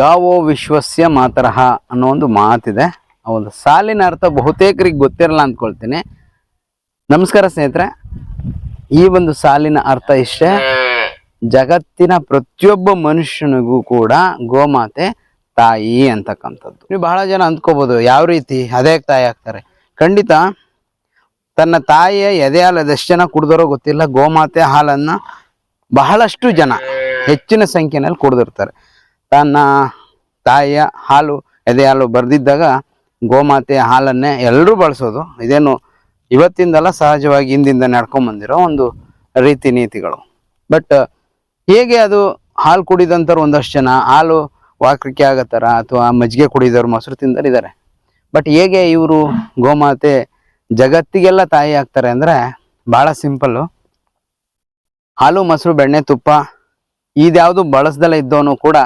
ಗಾವೋ ವಿಶ್ವಸ್ಯ ಮಾತರಹ ಅನ್ನೋ ಒಂದು ಮಾತಿದೆ. ಆ ಒಂದು ಸಾಲಿನ ಅರ್ಥ ಬಹುತೇಕರಿಗೆ ಗೊತ್ತಿರಲ್ಲ ಅಂದ್ಕೊಳ್ತೀನಿ. ನಮಸ್ಕಾರ ಸ್ನೇಹಿತರೆ, ಈ ಒಂದು ಸಾಲಿನ ಅರ್ಥ ಇಷ್ಟೇ. ಜಗತ್ತಿನ ಪ್ರತಿಯೊಬ್ಬ ಮನುಷ್ಯನಿಗೂ ಕೂಡ ಗೋಮಾತೆ ತಾಯಿ ಅಂತಕ್ಕಂಥದ್ದು. ನೀವು ಬಹಳ ಜನ ಅಂದ್ಕೋಬೋದು, ಯಾವ ರೀತಿ, ಅದೇ ತಾಯಿ ಆಗ್ತಾರೆ. ಖಂಡಿತ ತನ್ನ ತಾಯಿಯ ಎದೆ ಹಾಲು ಅದೆಷ್ಟು ಜನ ಕುಡ್ದರೋ ಗೊತ್ತಿಲ್ಲ, ಗೋಮಾತೆ ಹಾಲನ್ನು ಬಹಳಷ್ಟು ಜನ ಹೆಚ್ಚಿನ ಸಂಖ್ಯೆನಲ್ಲಿ ಕುಡ್ದಿರ್ತಾರೆ. ತನ್ನ ತಾಯಿಯ ಹಾಲು ಎದೆ ಹಾಲು ಬರ್ದಿದ್ದಾಗ ಗೋಮಾತೆಯ ಹಾಲನ್ನೇ ಎಲ್ಲರೂ ಬಳಸೋದು. ಇದೇನು ಇವತ್ತಿಂದಲ್ಲ ಸಹಜವಾಗಿ ಹಿಂದಿಂದ ನಡ್ಕೊಂಬಂದಿರೋ ಒಂದು ರೀತಿ ನೀತಿಗಳು. ಬಟ್, ಹೇಗೆ ಅದು ಹಾಲು ಕುಡಿದಂಥವ್ರು ಒಂದಷ್ಟು ಜನ, ಹಾಲು ವಾಕರಿಕೆ ಆಗತ್ತಾರ ಅಥವಾ ಮಜ್ಜಿಗೆ ಕುಡಿದವ್ರು ಮೊಸರು ತಿಂದರಿದ್ದಾರೆ ಬಟ್ ಹೇಗೆ ಇವರು ಗೋಮಾತೆ ಜಗತ್ತಿಗೆಲ್ಲ ತಾಯಿ ಆಗ್ತಾರೆ ಅಂದರೆ ಭಾಳ ಸಿಂಪಲ್ಲು ಹಾಲು, ಮೊಸರು, ಬೆಣ್ಣೆ, ತುಪ್ಪ ಇದ್ಯಾವುದು ಬಳಸ್ದಲ್ಲ ಇದ್ದವನು ಕೂಡ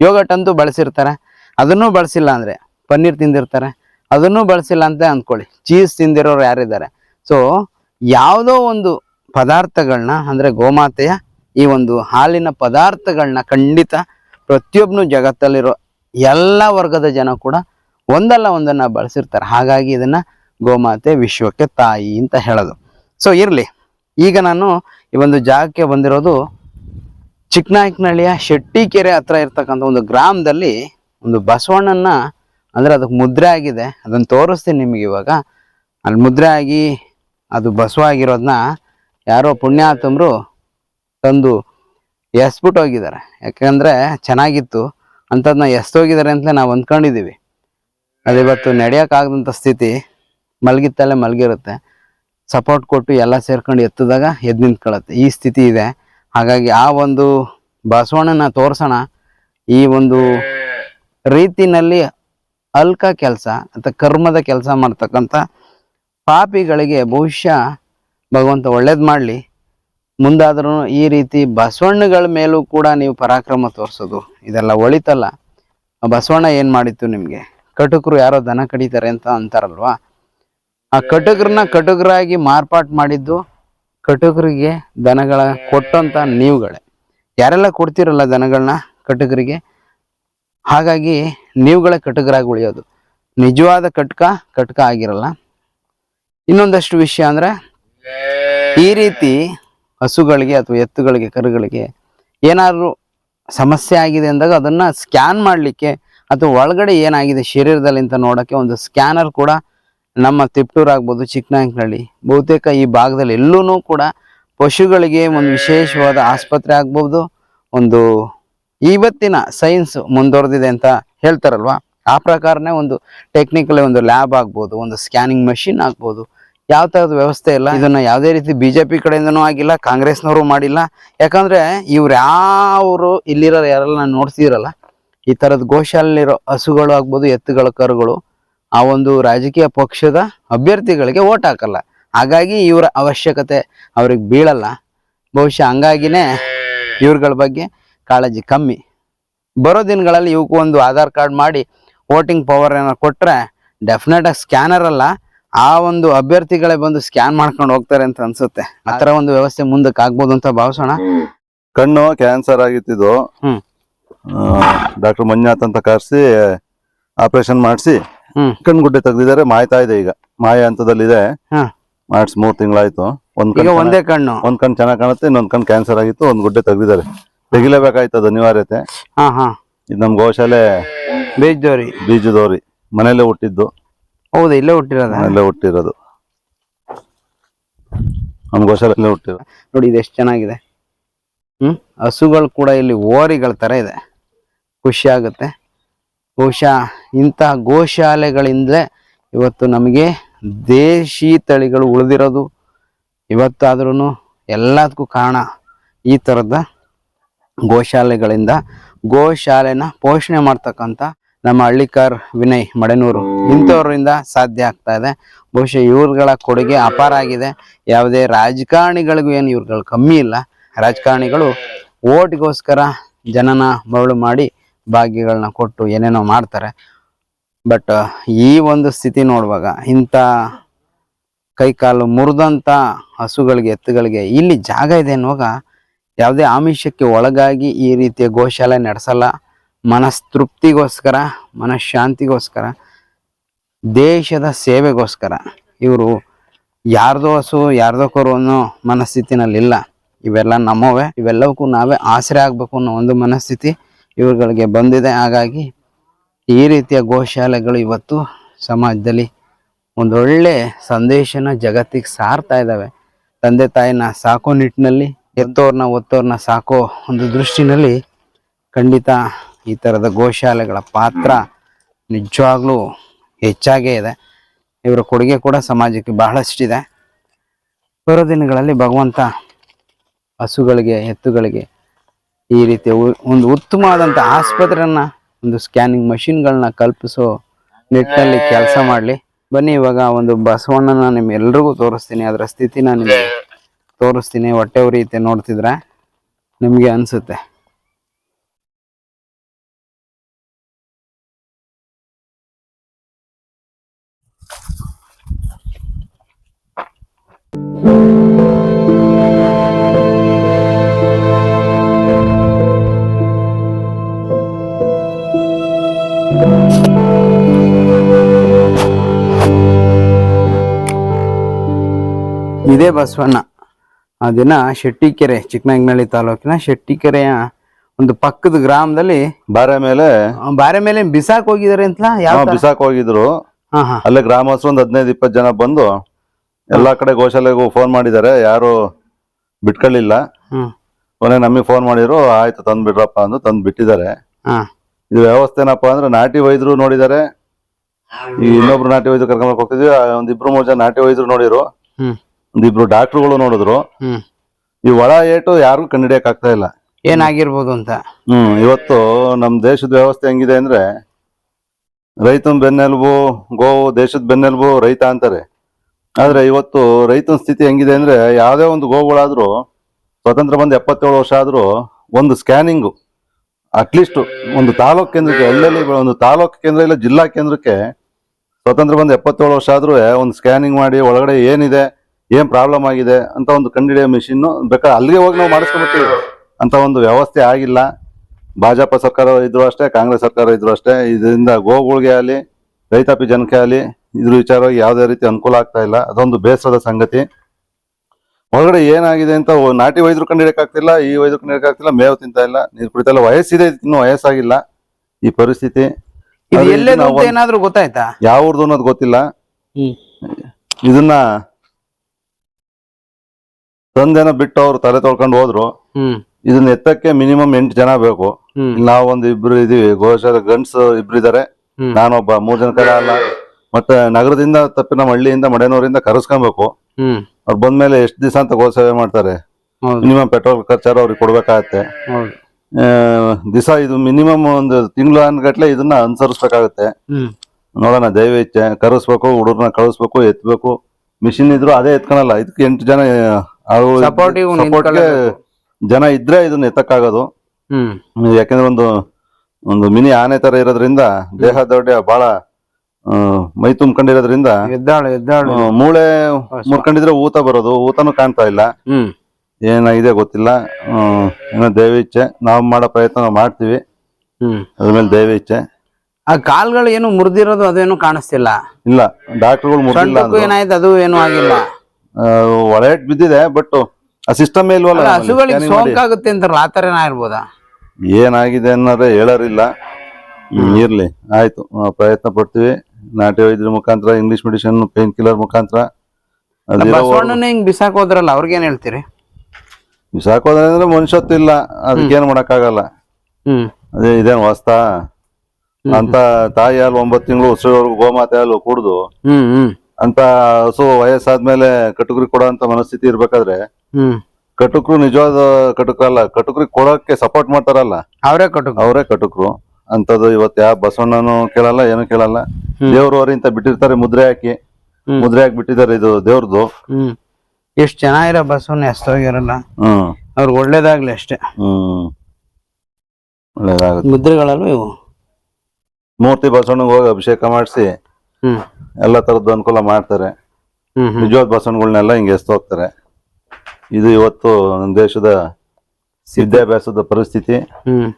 ಯೋಗಟ್ ಅಂತೂ ಬಳಸಿರ್ತಾರೆ. ಅದನ್ನು ಬಳಸಿಲ್ಲ ಅಂದರೆ ಪನ್ನೀರ್ ತಿಂದಿರ್ತಾರೆ. ಅದನ್ನೂ ಬಳಸಿಲ್ಲ ಅಂತ ಅಂದ್ಕೊಳ್ಳಿ. ಚೀಸ್ ತಿಂದಿರೋರು ಯಾರಿದ್ದಾರೆ? ಸೊ ಯಾವುದೋ ಒಂದು ಪದಾರ್ಥಗಳನ್ನ ಅಂದರೆ ಗೋಮಾತೆಯ ಈ ಒಂದು ಹಾಲಿನ ಪದಾರ್ಥಗಳನ್ನ ಖಂಡಿತ ಪ್ರತಿಯೊಬ್ಬನು ಜಗತ್ತಲ್ಲಿರೋ ಎಲ್ಲ ವರ್ಗದ ಜನ ಕೂಡ ಒಂದಲ್ಲ ಒಂದನ್ನ ಬಳಸಿರ್ತಾರೆ. ಹಾಗಾಗಿ ಇದನ್ನ ಗೋಮಾತೆ ವಿಶ್ವಕ್ಕೆ ತಾಯಿ ಅಂತ ಹೇಳೋದು. ಸೊ ಇರಲಿ. ಈಗ ನಾನು ಈ ಒಂದು ಜಾಗಕ್ಕೆ ಬಂದಿರೋದು ಚಿಕ್ಕನಾಯಕನಹಳ್ಳಿಯ ಶೆಟ್ಟಿಕೆರೆ ಹತ್ರ ಇರ್ತಕ್ಕಂಥ ಒಂದು ಗ್ರಾಮದಲ್ಲಿ ಒಂದು ಬಸವಣ್ಣನ ಅಂದರೆ ಅದಕ್ಕೆ ಮುದ್ರೆ ಆಗಿದೆ. ಅದನ್ನು ತೋರಿಸ್ತೀನಿ ನಿಮಗೆ ಇವಾಗ. ಅಲ್ಲಿ ಮುದ್ರೆ ಆಗಿ ಅದು ಬಸವ ಆಗಿರೋದನ್ನ ಯಾರೋ ಪುಣ್ಯಾತಮರು ತಂದು ಎಸ್ಬಿಟ್ಟು ಹೋಗಿದ್ದಾರೆ. ಯಾಕಂದರೆ ಚೆನ್ನಾಗಿತ್ತು. ಅಂಥದ್ದನ್ನ ಎಸ್ತೋಗಿದ್ದಾರೆ ಅಂತಲೇ ನಾವು ಅಂದ್ಕೊಂಡಿದ್ದೀವಿ. ಅದು ಇವತ್ತು ನಡೆಯೋಕ್ಕಾಗದಂಥ ಸ್ಥಿತಿ. ಮಲಗಿತ್ತಲ್ಲೇ ಮಲಗಿರುತ್ತೆ. ಸಪೋರ್ಟ್ ಕೊಟ್ಟು ಎಲ್ಲ ಸೇರ್ಕೊಂಡು ಎತ್ತಿದಾಗ ಎದ್ದು ನಿಂತ್ಕೊಳತ್ತೆ. ಈ ಸ್ಥಿತಿ ಇದೆ. ಹಾಗಾಗಿ ಆ ಒಂದು ಬಸವಣ್ಣನ ತೋರ್ಸೋಣ. ಈ ಒಂದು ರೀತಿನಲ್ಲಿ ಅಲ್ಕ ಕೆಲಸ ಅಥವಾ ಕರ್ಮದ ಕೆಲಸ ಮಾಡ್ತಕ್ಕಂಥ ಪಾಪಿಗಳಿಗೆ ಬಹುಶಃ ಭಗವಂತ ಒಳ್ಳೇದು ಮಾಡಲಿ. ಮುಂದಾದ್ರೂ ಈ ರೀತಿ ಬಸವಣ್ಣಗಳ ಮೇಲೂ ಕೂಡ ನೀವು ಪರಾಕ್ರಮ ತೋರಿಸೋದು. ಇದೆಲ್ಲ ಒಳಿತಲ್ಲ. ಬಸವಣ್ಣ ಏನು ಮಾಡಿತ್ತು ನಿಮಗೆ? ಕಟುಕರು ಯಾರೋ ದನ ಕಡಿತಾರೆ ಅಂತ ಅಂತಾರಲ್ವಾ? ಆ ಕಟುಕರನ್ನ ಕಟುಕರಾಗಿ ಮಾರ್ಪಾಟ್ ಮಾಡಿದ್ದು ಕಟುಕರಿಗೆ ದನಗಳ ಕೊಟ್ಟಂತ ನೀವುಗಳೇ. ಯಾರೆಲ್ಲ ಕೊಡ್ತಿರಲ್ಲ ದನಗಳನ್ನ ಕಟುಕರಿಗೆ? ಹಾಗಾಗಿ ನೀವುಗಳೇ ಕಟುಕರಾಗಿ ಉಳಿಯೋದು. ನಿಜವಾದ ಕಟ್ಕ ಕಟ್ಕ ಆಗಿರಲ್ಲ. ಇನ್ನೊಂದಷ್ಟು ವಿಷಯ ಅಂದ್ರೆ ಈ ರೀತಿ ಹಸುಗಳಿಗೆ ಅಥವಾ ಎತ್ತುಗಳಿಗೆ, ಕರುಗಳಿಗೆ ಏನಾದ್ರು ಸಮಸ್ಯೆ ಆಗಿದೆ ಅಂದಾಗ ಅದನ್ನ ಸ್ಕ್ಯಾನ್ ಮಾಡಲಿಕ್ಕೆ ಅಥವಾ ಒಳಗಡೆ ಏನಾಗಿದೆ ಶರೀರದಲ್ಲಿ ಅಂತ ನೋಡೋಕ್ಕೆ ಒಂದು ಸ್ಕ್ಯಾನರ್ ಕೂಡ ನಮ್ಮ ತಿಪ್ಟೂರ್ ಆಗ್ಬೋದು ಚಿಕ್ಕನಾಯಕನಹಳ್ಳಿ. ಬಹುತೇಕ ಈ ಭಾಗದಲ್ಲಿ ಎಲ್ಲೂ ಕೂಡ ಪಶುಗಳಿಗೆ ಒಂದು ವಿಶೇಷವಾದ ಆಸ್ಪತ್ರೆ ಆಗ್ಬೋದು. ಒಂದು ಇವತ್ತಿನ ಸೈನ್ಸ್ ಮುಂದುವರೆದಿದೆ ಅಂತ ಹೇಳ್ತಾರಲ್ವಾ? ಆ ಪ್ರಕಾರನೇ ಒಂದು ಟೆಕ್ನಿಕಲಿ ಒಂದು ಲ್ಯಾಬ್ ಆಗ್ಬೋದು, ಒಂದು ಸ್ಕ್ಯಾನಿಂಗ್ ಮೆಷಿನ್ ಆಗ್ಬೋದು. ಯಾವ ಥರದ ವ್ಯವಸ್ಥೆ ಇಲ್ಲ. ಇದನ್ನ ಯಾವುದೇ ರೀತಿ ಬಿ ಜೆ ಪಿ ಕಡೆಯಿಂದನೂ ಆಗಿಲ್ಲ, ಕಾಂಗ್ರೆಸ್ನವರು ಮಾಡಿಲ್ಲ. ಯಾಕಂದ್ರೆ ಇವ್ರು ಯಾವರು ಇಲ್ಲಿರೋ ಯಾರೆಲ್ಲ ನೋಡ್ತಿರಲ್ಲ ಈ ಥರದ ಗೋಶಾಲೆಲಿರೋ ಹಸುಗಳು ಆಗ್ಬೋದು, ಎತ್ತುಗಳ ಕರುಗಳು ಆ ಒಂದು ರಾಜಕೀಯ ಪಕ್ಷದ ಅಭ್ಯರ್ಥಿಗಳಿಗೆ ಓಟ್ ಹಾಕಲ್ಲ. ಹಾಗಾಗಿ ಇವರ ಅವಶ್ಯಕತೆ ಅವ್ರಿಗೆ ಬೀಳಲ್ಲ. ಬಹುಶಃ ಹಂಗಾಗಿನೇ ಇವ್ರಗಳ ಬಗ್ಗೆ ಕಾಳಜಿ ಕಮ್ಮಿ. ಬರೋ ದಿನಗಳಲ್ಲಿ ಇವಕ್ಕೂ ಒಂದು ಆಧಾರ್ ಕಾರ್ಡ್ ಮಾಡಿ ವೋಟಿಂಗ್ ಪವರ್ ಏನೋ ಕೊಟ್ಟರೆ ಡೆಫಿನೆಟಾಗಿ ಸ್ಕ್ಯಾನರ್ ಅಲ್ಲ ಆ ಒಂದು ಅಭ್ಯರ್ಥಿಗಳೇ ಬಂದು ಸ್ಕ್ಯಾನ್ ಮಾಡ್ಕೊಂಡು ಹೋಗ್ತಾರೆ ಅಂತ ಅನ್ಸುತ್ತೆ. ಆ ತರ ಒಂದು ವ್ಯವಸ್ಥೆ ಮುಂದಕ್ಕೆ ಆಗ್ಬೋದು ಅಂತ ಭಾವಿಸೋಣ. ಕಣ್ಣು ಕ್ಯಾನ್ಸರ್ ಆಗಿತ್ತಿದ್ದು. ಹ್ಮ್. ಡಾಕ್ಟರ್ ಮಂಜುನಾಥ್ ಅಂತ ಕರೆಸಿ ಆಪರೇಷನ್ ಮಾಡಿಸಿ ಕಣ್ಗುಡ್ಡೆ ತೆಗ್ದಿದ್ದಾರೆ. ಮಾಯ್ತಾ ಇದೆ ಈಗ. ಮಾಯ ಹಂತದಲ್ಲಿದೆ. ಹಾ. ಮಾರ್ಚ್ ಮೂರ್ ತಿಂಗಳಾಯ್ತು. ಒಂದ್ ಈಗ ಕಣ್ ಒಂದೇ ಕಣ್ಣು. ಒಂದ್ ಕಣ್ ಚೆನ್ನಾಗ್ ಕಾಣುತ್ತೆ. ಇನ್ನೊಂದ್ ಕಣ್ ಕ್ಯಾನ್ಸರ್ ಆಗಿತ್ತು. ಒಂದ್ ಗುಡ್ಡೆ ತೆಗ್ದಿದ್ದಾರೆ. ಅದು ಅನಿವಾರ್ಯತೆ. ಹಾ ಹಾ. ಇದು ನಮ್ ಗೋಶಾಲೆ ಬೀಜದವ್ರಿ ಬೀಜದವ್ರಿ ಮನೆಯಲ್ಲೇ ಹುಟ್ಟಿದ್ದು. ಹೌದಾ ಇಲ್ಲೇ ಹುಟ್ಟಿರೋದು? ಇಲ್ಲೇ ಹುಟ್ಟಿರೋದು. ನಮ್ ಗೋಶಾಲೆ ಹುಟ್ಟಿರೋದು. ನೋಡಿ ಇದು ಎಷ್ಟು ಚೆನ್ನಾಗಿದೆ. ಹ್ಮ್? ಹಸುಗಳು ಕೂಡ ಇಲ್ಲಿ ಓರಿಗಳ ತರ ಇದೆ. ಖುಷಿ ಆಗುತ್ತೆ. ಬಹುಶಃ ಇಂತಹ ಗೋಶಾಲೆಗಳಿಂದಲೇ ಇವತ್ತು ನಮಗೆ ದೇಶಿ ತಳಿಗಳು ಉಳಿದಿರೋದು. ಇವತ್ತಾದ್ರೂ ಎಲ್ಲದಕ್ಕೂ ಕಾರಣ ಈ ಥರದ ಗೋಶಾಲೆಗಳಿಂದ. ಗೋಶಾಲೆನ ಪೋಷಣೆ ಮಾಡ್ತಕ್ಕಂಥ ನಮ್ಮ ಹಳ್ಳಿಕಾರ್ ವಿನಯ್ ಮಡೆನೂರು, ಇಂಥವ್ರಿಂದ ಸಾಧ್ಯ ಆಗ್ತಾ ಇದೆ. ಬಹುಶಃ ಇವ್ರಗಳ ಕೊಡುಗೆ ಅಪಾರ ಆಗಿದೆ. ಯಾವುದೇ ರಾಜಕಾರಣಿಗಳಿಗೂ ಏನು ಇವ್ರುಗಳು ಕಮ್ಮಿ ಇಲ್ಲ. ರಾಜಕಾರಣಿಗಳು ಓಟ್ಗೋಸ್ಕರ ಜನನ ಮರಳು ಮಾಡಿ ಭಾಗ್ಯಗಳನ್ನ ಕೊಟ್ಟು ಏನೇನೋ ಮಾಡ್ತಾರೆ. ಬಟ್ ಈ ಒಂದು ಸ್ಥಿತಿ ನೋಡುವಾಗ ಇಂಥ ಕೈಕಾಲು ಮುರಿದಂಥ ಹಸುಗಳಿಗೆ, ಎತ್ತುಗಳಿಗೆ ಇಲ್ಲಿ ಜಾಗ ಇದೆ ಅನ್ನುವಾಗ ಯಾವುದೇ ಆಮಿಷಕ್ಕೆ ಒಳಗಾಗಿ ಈ ರೀತಿಯ ಗೋಶಾಲೆ ನಡೆಸಲ್ಲ. ಮನಸ್ತೃಪ್ತಿಗೋಸ್ಕರ, ಮನಃಶಾಂತಿಗೋಸ್ಕರ, ದೇಶದ ಸೇವೆಗೋಸ್ಕರ ಇವರು ಯಾರ್ದೋ ಹಸು, ಯಾರ್ದೋ ಕರು ಅನ್ನೋ ಮನಸ್ಥಿತಿನಲ್ಲಿಲ್ಲ. ಇವೆಲ್ಲ ನಮ್ಮವೇ, ಇವೆಲ್ಲವಕ್ಕೂ ನಾವೇ ಆಸರೆ ಆಗ್ಬೇಕು ಅನ್ನೋ ಒಂದು ಮನಸ್ಥಿತಿ ಇವುಗಳಿಗೆ ಬಂದಿದೆ. ಹಾಗಾಗಿ ಈ ರೀತಿಯ ಗೋಶಾಲೆಗಳು ಇವತ್ತು ಸಮಾಜದಲ್ಲಿ ಒಂದೊಳ್ಳೆ ಸಂದೇಶನ ಜಗತ್ತಿಗೆ ಸಾರ್ತಾ ಇದ್ದಾವೆ. ತಂದೆ ತಾಯಿನ ಸಾಕೋ ನಿಟ್ಟಿನಲ್ಲಿ ಎತ್ತೋರ್ನ ಒತ್ತೋರ್ನ ಸಾಕೋ ಒಂದು ದೃಷ್ಟಿನಲ್ಲಿ ಖಂಡಿತ ಈ ಥರದ ಗೋಶಾಲೆಗಳ ಪಾತ್ರ ನಿಜವಾಗ್ಲೂ ಹೆಚ್ಚಾಗೇ ಇದೆ. ಇವರ ಕೊಡುಗೆ ಕೂಡ ಸಮಾಜಕ್ಕೆ ಬಹಳಷ್ಟಿದೆ. ಬರೋ ದಿನಗಳಲ್ಲಿ ಭಗವಂತ ಹಸುಗಳಿಗೆ, ಎತ್ತುಗಳಿಗೆ ಈ ರೀತಿ ಒಂದು ಉತ್ತಮವಾದಂಥ ಆಸ್ಪತ್ರೆಯನ್ನ ಒಂದು ಸ್ಕ್ಯಾನಿಂಗ್ ಮಷಿನ್ಗಳನ್ನ ಕಲ್ಪಿಸೋ ನಿಟ್ಟಿನಲ್ಲಿ ಕೆಲಸ ಮಾಡಲಿ. ಬನ್ನಿ ಇವಾಗ ಒಂದು ಬಸವಣ್ಣನ ನಿಮ್ಗೆಲ್ರಿಗೂ ತೋರಿಸ್ತೀನಿ. ಅದರ ಸ್ಥಿತಿನ ನಿಮಗೆ ತೋರಿಸ್ತೀನಿ. ಹೊಟ್ಟೆ ರೀತಿ ನೋಡ್ತಿದ್ರೆ ನಿಮಗೆ ಅನ್ಸುತ್ತೆ. ಇದೇ ಬಸವಣ್ಣ. ಆ ದಿನ ಶೆಟ್ಟಿಕೆರೆ ಚಿಕ್ಕನಾಯಕನಹಳ್ಳಿ ತಾಲೂಕಿನ ಶೆಟ್ಟಿಕೆರೆಯ ಒಂದು ಪಕ್ಕದ ಗ್ರಾಮದಲ್ಲಿ ಬಾರೆ ಮೇಲೆ ಬಾರೆ ಮೇಲೆ ಬಿಸಾಕ್ ಹೋಗಿದಾರೆ ಅಂತ ಯಾವ ಬಿಸಾಕ್ ಹೋಗಿದ್ರು. ಅಲ್ಲೇ ಗ್ರಾಮಸ್ಥರು ಒಂದ್ ಹದಿನೈದು ಇಪ್ಪತ್ತು ಜನ ಬಂದು ಎಲ್ಲಾ ಕಡೆ ಗೋಶಾಲೆಗೂ ಫೋನ್ ಮಾಡಿದ್ದಾರೆ. ಯಾರು ಬಿಟ್ಕೊಳ್ಳಿಲ್ಲ. ಹ್ಮ್. ಕೊನೆ ನಮಗೆ ಫೋನ್ ಮಾಡಿದ್ರು. ಆಯ್ತು ತಂದ್ ಬಿಡ್ರಪ್ಪ ಅಂದು ತಂದ್ ಬಿಟ್ಟಿದ್ದಾರೆ ಹಾ. ಇದು ವ್ಯವಸ್ಥೆ ಏನಪ್ಪಾ ಅಂದ್ರೆ ನಾಟಿ ವೈದ್ಯರು ನೋಡಿದ್ದಾರೆ ಈ ಇನ್ನೊಬ್ರು ನಾಟಿ ವೈದ್ಯರು ಕರ್ಕೊಂಡ್ ಹೋಗ್ತಿದ್ವಿ. ಆ, ಒಂದಿಬ್ರು ಮೂರ್ ಜನ ನಾಟಿ ವೈದ್ಯರು ನೋಡಿದ್ರು ಹ್ಮ್. ಒಂದಿಬ್ರು ಡಾಕ್ಟರ್ಗಳು ನೋಡಿದ್ರು. ಹ್ಮ್. ಈ ಒಳ ಏಟು ಯಾರು ಕಂಡಿಡಿಯಕ್ ಆಗ್ತಾ ಇಲ್ಲ. ಏನಾಗಿರ್ಬೋದು ಅಂತ. ಹ್ಮ್ ಇವತ್ತು ನಮ್ ದೇಶದ ವ್ಯವಸ್ಥೆ ಹೆಂಗಿದೆ ಅಂದ್ರೆ ರೈತನ ಬೆನ್ನೆಲುಬು ಗೋವು ದೇಶದ ಬೆನ್ನೆಲುಬು ರೈತ ಅಂತಾರೆ. ಆದ್ರೆ ಇವತ್ತು ರೈತನ ಸ್ಥಿತಿ ಹೆಂಗಿದೆ ಅಂದ್ರೆ ಯಾವ್ದೇ ಒಂದು ಗೋವುಗಳಾದ್ರೂ ಸ್ವತಂತ್ರ ಬಂದ್ ಎಪ್ಪತ್ತೇಳು ವರ್ಷ ಆದ್ರೂ ಒಂದು ಸ್ಕ್ಯಾನಿಂಗು ಅಟ್ಲೀಸ್ಟ್ ಒಂದು ತಾಲೂಕು ಕೇಂದ್ರಕ್ಕೆ, ಎಲ್ಲೆಲ್ಲಿ ಒಂದು ತಾಲೂಕು ಕೇಂದ್ರ ಇಲ್ಲ, ಜಿಲ್ಲಾ ಕೇಂದ್ರಕ್ಕೆ ಸ್ವತಂತ್ರ ಬಂದು ಎಪ್ಪತ್ತೇಳು ವರ್ಷ ಆದ್ರೂ ಒಂದು ಸ್ಕ್ಯಾನಿಂಗ್ ಮಾಡಿ ಒಳಗಡೆ ಏನಿದೆ, ಏನ್ ಪ್ರಾಬ್ಲಮ್ ಆಗಿದೆ ಅಂತ ಒಂದು ಕಂಡಿಡಿಯೋ ಮಿಷಿನ್ ಬೇಕಾದ್ರೆ ಅಲ್ಲಿಗೆ ಹೋಗಿ ನಾವು ಮಾಡಿಸ್ಕೊಂಡ್ಬಿಡ್ತೀವಿ. ಅಂತ ಒಂದು ವ್ಯವಸ್ಥೆ ಆಗಿಲ್ಲ. ಭಾಜಪ ಸರ್ಕಾರ ಇದ್ರು ಅಷ್ಟೇ, ಕಾಂಗ್ರೆಸ್ ಸರ್ಕಾರ ಇದ್ರು ಅಷ್ಟೇ. ಇದರಿಂದ ಗೋಗಳಿಗೆ ಆಗಲಿ, ರೈತಾಪಿ ಜನಕ್ಕೆ ಆಗಲಿ, ಇದ್ರ ವಿಚಾರವಾಗಿ ಯಾವುದೇ ರೀತಿ ಅನುಕೂಲ ಆಗ್ತಾ ಇಲ್ಲ. ಅದೊಂದು ಬೇಸರದ ಸಂಗತಿ. ಒಳಗಡೆ ಏನಾಗಿದೆ ಅಂತ ನಾಟಿ ವೈದ್ಯರು ಕಂಡಿಡಿಯಕ್ಕಾಗ್ತಿಲ್ಲ ಈ ವೈದ್ಯರು ಕಂಡಿಡಿಯಕ್ಕಾಗ್ತಿಲ್ಲ ಮೇವು ತಿಂತಾ ಇಲ್ಲ ನೀರು ಕುಡಿತಾ ಇಲ್ಲ ವಯಸ್ಸಿದೆ ಇನ್ನು ವಯಸ್ಸಾಗಿಲ್ಲ. ಈ ಪರಿಸ್ಥಿತಿ. ಏನಾದ್ರೂ ಗೊತ್ತಾಯ್ತಾ? ಯಾವ ಊರ್ದು ಅನ್ನೋದು ಗೊತ್ತಿಲ್ಲ. ಇದನ್ನ ತಂದೆನ ಬಿಟ್ಟು ಅವ್ರು ತಲೆ ತೊಳ್ಕೊಂಡು ಹೋದ್ರು. ಇದನ್ನ ಎತ್ತಕ್ಕೆ ಮಿನಿಮಮ್ ಎಂಟು ಜನ ಬೇಕು. ನಾವೊಂದು ಇಲ್ಲಿ ನಾವು ಒಂದು ಇಬ್ರು ಇದೀವಿ ಗೋಶಾಲ ಗಂಡ್ಸ್ ಇಬ್ರು ಇದಾರೆ. ನಾನೊಬ್ಬ ಮೂರ್ ಜನ ಕಡೆ ಅಲ್ಲ. ಮತ್ತೆ ನಗರದಿಂದ ತಪ್ಪಿ ನಮ್ಮ ಹಳ್ಳಿಯಿಂದ ಮಡೆನೂರಿಂದ ಕರೆಸ್ಕೊಬೇಕು. ಅವ್ರು ಬಂದ್ಮೇಲೆ ಎಷ್ಟು ದಿವಸ ಅಂತ ಗೋ ಸೇವೆ ಮಾಡ್ತಾರೆ. ಹೌದು. ಮಿನಿಮಮ್ ಪೆಟ್ರೋಲ್ ಖರ್ಚಾರು ಅವ್ರಿಗೆ ಕೊಡ್ಬೇಕಾಗತ್ತೆ. ಹೌದು. ದಿವಸ ಇದು ಮಿನಿಮಮ್ ಒಂದು ತಿಂಗಳು ಅನ್ಗಟ್ಲೆ ಇದನ್ನ ಅನುಸರಿಸ್ಬೇಕಾಗತ್ತೆ. ನೋಡೋಣ ನೋಡೋಣ ಇಚ್ಛೆ ಕರೆಸ್ಬೇಕು ಹುಡುಗರನ್ನ ಕಳಿಸ್ಬೇಕು ಎತ್ಬೇಕು. ಮಿಷಿನ್ ಇದ್ರು ಅದೇ ಎತ್ಕೊಳಲ್ಲ. ಇದಕ್ಕೆ ಎಂಟು ಜನ ಅವ್ರು- Supportive. ಜನ ಇದ್ರೆ ಇದನ್ನ ಎತ್ತಕ್ಕಾಗೋದು. ಹ್ಮ್. ಯಾಕಂದ್ರೆ ಒಂದು ಒಂದು ಮಿನಿ ಆನೆ ತರ ಇರೋದ್ರಿಂದ ದೇಹ ದೊಡ್ಡ ಬಹಳ ಮೈ ತುಂಬ್ಕೊಂಡಿರೋದ್ರಿಂದ ಎದ್ದಾಳು ಎದ್ದಾಳು. ಮೂಳೆ ಮುರ್ಕೊಂಡಿದ್ರೆ ಊತ ಬರೋದು ಊತನೂ ಕಾಣ್ತಾ ಇಲ್ಲ. ಏನಾಗಿದೆ ಗೊತ್ತಿಲ್ಲ. ಏನೋ ಏನೋ ಇಚ್ಛೆ. ನಾವು ಮಾಡೋ ಪ್ರಯತ್ನ ನಾವು ಮಾಡ್ತೀವಿ. ಹ್ಮ್. ಅದ್ರ ಮೇಲೆ ದಯವಿಚ್ಛೆ ಆ ಕಾಲ್ಗಳು ಏನು ಮುರಿದಿರೋದು ಅದೇನು ಕಾಣಿಸ್ತಿಲ್ಲ. ಇಲ್ಲ ಡಾಕ್ಟರ್ಗಳು ಮುರಿದಿಲ್ಲ ಏನಾಯ್ತು ಅದು ಏನು ಆಗಿಲ್ಲ. ಒಳಗಡೆ ಬಿದ್ದಿದೆ ಬಟ್ ಆ ಸಿಸ್ಟಮ್ ಇಲ್ವಲ್ಲ ಹಸುಗಳಿಗೆ. ಸೋಂಕಾಗುತ್ತೆ ಅಂತಾರಲ್ಲ ಆ ಥರ ಇರ್ಬೋದಾ ಏನಾಗಿದೆ ಅನ್ನೋದೇ ಹೇಳೋರಿಲ್ಲ. ಇರ್ಲಿ. ಆಯ್ತು ಪ್ರಯತ್ನ ಪಡ್ತೀವಿ. ನಾಟಿ ವೈದ್ಯರ ಮುಖಾಂತರ ಇಂಗ್ಲಿಷ್ ಮೆಡಿಸಿನ್ ಪೇನ್ ಕಿಲ್ಲರ್ ಮುಖಾಂತರ ಬಸವಣ್ಣನ ಹಿಂಗ್ ಬಿಸಾಕ್ ಹೋದ್ರಲ್ಲ ಅವ್ರಿಗೇನ್ ಹೇಳ್ತೀರಿ? ಬಿಸಾಕೋದ್ರೆ ಅಂದ್ರೆ ಮನುಷ್ಯತ್ವ ಇಲ್ಲ ಅದಕ್ಕೇನ್ ಮಾಡಕ್ಕಾಗಲ್ಲ. ಹ್ಮ್. ಅದೇ ಇದೇನು ಹೊಸ್ತ ಅಂತ ತಾಯಿ ಹಾಲು ಒಂಬತ್ತು ತಿಂಗಳು ಉಸಿರೋರ್ಗು ಗೋಮಾತೆ ಹಾಲು ಕುಡ್ದು ಹ್ಮ್ ಹ್ಮ್. ಅಂತ ಹಸು ವಯಸ್ಸಾದ್ಮೇಲೆ ಕಟುಕರಿಗೆ ಕೊಡೋ ಅಂತ ಮನಸ್ಥಿತಿ ಇರ್ಬೇಕಾದ್ರೆ ಹ್ಮ್. ಕಟುಕರು ನಿಜವಾದ ಕಟುಕರಲ್ಲ ಕಟುಕ್ರಿ ಕೊಡೋಕೆ ಸಪೋರ್ಟ್ ಮಾಡ್ತಾರಲ್ಲ ಅವರೇ ಕಟುಕ್ ಅವರೇ ಕಟುಕರು. ಅಂತದ್ದು ಇವತ್ತು ಯಾವ ಬಸವಣ್ಣನು ಕೇಳಲ್ಲ ಏನು ಕೇಳಲ್ಲ. ದೇವ್ರು ಅಂತ ಬಿಟ್ಟಿರ್ತಾರೆ ಮುದ್ರೆ ಹಾಕಿ. ಮುದ್ರೆ ಹಾಕಿ ಬಿಟ್ಟಿದ್ದಾರೆ ಇದು ದೇವ್ರದ್ದು. ಎಷ್ಟ್ ಚೆನ್ನಾಗಿರೋ ಬಸವಣ್ಣ ಎಸ್ತೋಗಿರಲ್ಲ ಹ್ಮ್. ಅವ್ರಿಗೆ ಒಳ್ಳೇದಾಗ್ಲಿ ಅಷ್ಟೇ. ಹ್ಮ್. ಒಳ್ಳೇದಾಗುತ್ತೆ. ಮುದ್ರೆಗಳಲ್ವ ಇವು? ಮೂರ್ತಿ ಬಸವಣ್ಣಗೆ ಹೋಗಿ ಅಭಿಷೇಕ ಮಾಡಿಸಿ ಹ್ಮ್. ಎಲ್ಲ ತರದ್ದು ಅನುಕೂಲ ಮಾಡ್ತಾರೆ. ಹ್ಮ್ ಹ್ಮ್. ನಿಜವಾದ ಬಸವಣ್ಣಗಳನ್ನೆಲ್ಲ ಹಿಂಗೆ ಎಸ್ತು ಹೋಗ್ತಾರೆ ಇದು ಇವತ್ತು ನಮ್ಮ ದೇಶದ ವಿದ್ಯಾಭ್ಯಾಸದ ಪರಿಸ್ಥಿತಿ. ಹ್ಮ್.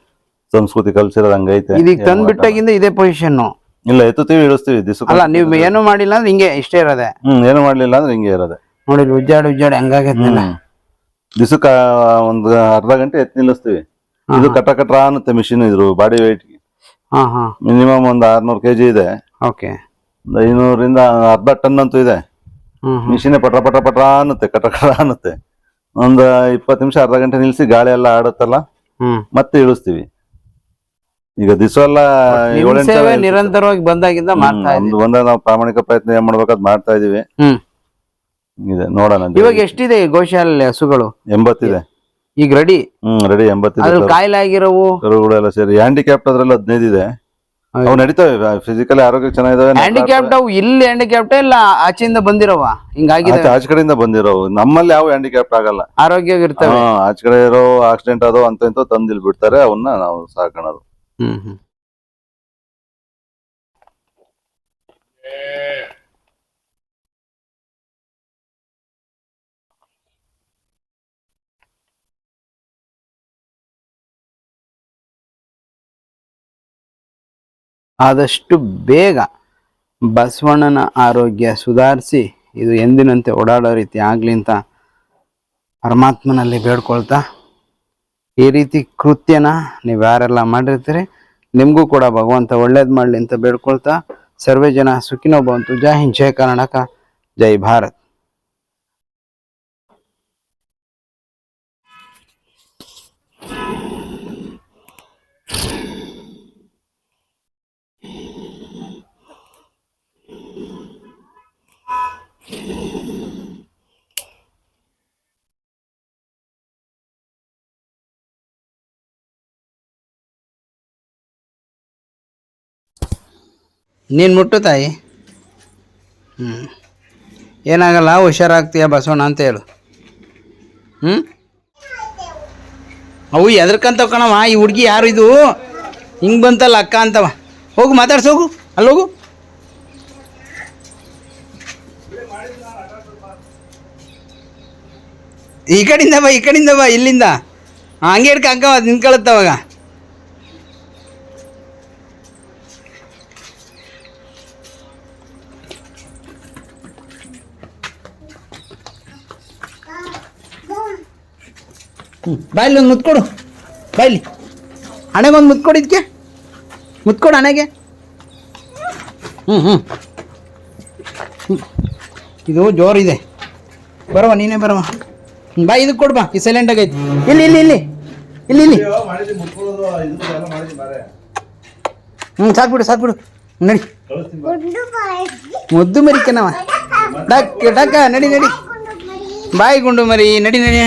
ಸಂಸ್ಕೃತಿ ಕಲ್ಚರ್ ಹಂಗೈತೆ. ಇದೀಗ ತಂದ್ಬಿಟ್ಟಾಗಿಂದ ಇದೇ ಪೊಸಿಷನ್ ಇಲ್ಲ ಎತ್ತುತ್ತೀವಿ ಇಳಿಸ್ತೀವಿ ದಿವಸ ಅಲ್ಲ ನೀವು ಏನು ಮಾಡಿಲ್ಲ ಅಂದ್ರೆ ಹಿಂಗೆ ಇಷ್ಟೇ ಇರೋದೆ? ಹ್ಮ್ ಏನು ಮಾಡ್ಲಿಲ್ಲ ಅಂದ್ರೆ ಹಿಂಗೆ ಇರೋದೆ. ನೋಡಿ ಉಜ್ಜಾಡ್ ಉಜ್ಜಾಡ್ ಹೆಂಗಾಗೈತಿಲ್ಲ ದಿವಸಕ್ಕ ಒಂದು ಅರ್ಧ ಗಂಟೆ ಎತ್ತಿ ನಿಲ್ಲಿಸ್ತೀವಿ. ಇದು ಕಟ ಕಟ್ರ ಅನ್ನುತ್ತೆ ಮಿಷಿನ್ ಇದ್ರು ಬಾಡಿ ಹಾ ಹಾ. ಮಿನಿಮಮ್ ಒಂದು ಆರ್ನೂರು ಕೆಜಿ ಇದೆ. ಓಕೆ. ಒಂದು ಐನೂರಿಂದ ಅರ್ಧ ಟನ್ ಅಂತೂ ಇದೆ. ಮಿಷಿನ್ ಪಟ ಪಟ ಪಟ ಅನ್ನತ್ತೆ ಕಟ ಕಟ ಅನ್ನತ್ತೆ. ಒಂದು ಇಪ್ಪತ್ತು ನಿಮಿಷ ಅರ್ಧ ಗಂಟೆ ನಿಲ್ಸಿ ಗಾಳಿ ಎಲ್ಲ ಆಡುತ್ತಲ್ಲ? ಮತ್ತೆ ಇಳಿಸ್ತೀವಿ. ಈಗ ದಿವಸ ಎಲ್ಲ ನಿಮ್ ಏಳೆಂಟು ಸೇವೆ ಸಾವಿರ ನಿರಂತರವಾಗಿ ಬಂದಾಗಿಂದ ಮಾಡ್ತಾ ಹ್ಮ್, ಇದ್ದೀವಿ ಒಂದು ಬಂದ ನಾವು ಪ್ರಾಮಾಣಿಕ ಪ್ರಯತ್ನ ಏನ್ ಮಾಡ್ಬೇಕಾದ್ ಮಾಡ್ತಾ ಇದೀವಿ ಹ್ಮ್. ಇದೆ ನೋಡೋಣ ಇವಾಗ ಎಷ್ಟಿದೆ ಈ ಗೋಶಾಲೆ ಹಸುಗಳು? ಎಂಬತ್ತಿದೆ. ಈಗ ರೆಡಿ ಹ್ಮ್ ರೆಡಿ ಎಂಬತ್ತಿದೆ ಅದ್ರಲ್ಲಿ ಕಾಯಿಲೆ ಆಗಿರೋವು? ಕರುಗಳೆಲ್ಲ ಸರಿ. ಹ್ಯಾಂಡಿಕ್ಯಾಪ್ಟ್ ಅದ್ರಲ್ಲಿ ಹದಿನೈದು ಇದೆ. ಹೌದು. ಅವು ನಡೀತವೆ ಫಿಸಿಕಲಿ ಆರೋಗ್ಯ ಚೆನ್ನಾಗಿದಾವೆ ಹ್ಯಾಂಡಿಕ್ಯಾಪ್ಟ್ ಅವು ಇಲ್ಲಿ ಹ್ಯಾಂಡಿಕ್ಯಾಪ್ಟ್ ಇಲ್ಲ ಆಚೆಯಿಂದ ಬಂದಿರವ? ಹಿಂಗಾಗಿದೆ. ಆಚೆ ಆಚೆ ಕಡೆಯಿಂದ ಬಂದಿರೋವು. ನಮ್ಮಲ್ಲಿ ಯಾವ ಹ್ಯಾಂಡಿಕ್ಯಾಪ್ಟ್ ಆಗಲ್ಲ. ಆರೋಗ್ಯವಾಗಿರ್ತವೆ. ಹಾ, ಆಚೆ ಕಡೆ ಇರೋ ಆಕ್ಸಿಡೆಂಟ್ ಅದೋ ಅಂತ ಇಂತೋ ತಂದಿಲ್ ಬಿಡ್ತಾರೆ ಅವನ್ನ ನಾವು ಸಾಕೋಣದು. ಹ್ಮ್ ಆದಷ್ಟು ಬೇಗ ಬಸವಣ್ಣನ ಆರೋಗ್ಯ ಸುಧಾರಿಸಿ ಇದು ಎಂದಿನಂತೆ ಓಡಾಡೋ ರೀತಿ ಆಗಲಿ ಅಂತ ಪರಮಾತ್ಮನಲ್ಲಿ ಬೇಡ್ಕೊಳ್ತಾ ಈ ರೀತಿ ಕೃತ್ಯನ ನೀವು ಯಾರೆಲ್ಲ ಮಾಡಿರ್ತೀರಿ, ನಿಮಗೂ ಕೂಡ ಭಗವಂತ ಒಳ್ಳೇದು ಮಾಡಲಿ ಅಂತ ಬೇಡ್ಕೊಳ್ತಾ, ಸರ್ವೇ ಜನ ಸುಖಿನೋ ಬಂತು ಜೈ ಹಿಂದ್, ಜೈ ಕರ್ನಾಟಕ, ಜೈ ಭಾರತ್. ನೀನು ಮುಟ್ಟು ತಾಯಿ. ಹ್ಞೂ ಏನಾಗಲ್ಲ, ಹುಷಾರಾಗ್ತೀಯ, ಬಸವಣ್ಣ ಅಂತ ಹೇಳು. ಹ್ಞೂ ಅವು ಎದ್ರಕಂತ ಕಣವ ಈ ಹುಡುಗಿ ಯಾರು ಇದು? ಹಿಂಗೆ ಬಂತಲ್ಲ ಅಕ್ಕ ಅಂತವ. ಹೋಗು ಮಾತಾಡ್ಸೋಗು ಅಲ್ಲೋಗು ಈ ಕಡೆಯಿಂದ ಬಾ, ಈ ಕಡೆಯಿಂದ ಬಾ, ಇಲ್ಲಿಂದ. ಹಂಗೇ ಹಿಡ್ಕ ಅಕ್ಕ ನಿಂತ್ಕೊಳತ್ತವಾಗ ಹ್ಞೂ ಬಾಯಲ್ಲಿ ಒಂದು ಮುತ್ಕೊಡು. ಬಾಯಲ್ಲಿ. ಹಣೆಗೆ ಒಂದು ಮುತ್ಕೊಡು ಇದಕ್ಕೆ ಮುತ್ಕೊಡು ಹಣೆಗೆ. ಹ್ಞೂ ಹ್ಞೂ ಹ್ಞೂ ಇದು ಜೋರಿದೆ ಬರವ ನೀನೇ ಬರವ. ಬಾ ಇದಕ್ಕೆ ಕೊಡು ಬಾ ಈ ಸೈಲೆಂಟ್ ಆಗೈತಿ ಇಲ್ಲಿ ಇಲ್ಲಿ ಇಲ್ಲಿ. ಇಲ್ಲಿ ಇಲ್ಲಿ. ಹ್ಞೂ ಸಾಕ್ಬಿಡು ಸಾಕ್ಬಿಡು. ನಡಿ. ಮುದ್ದು ಮರಿಕನವ ಡಕ್ ಡಕ್ಕ ನಡಿ ನಡಿ. ಬಾಯಿ ಗುಂಡು ಮರಿ ನಡಿ ನಡಿ.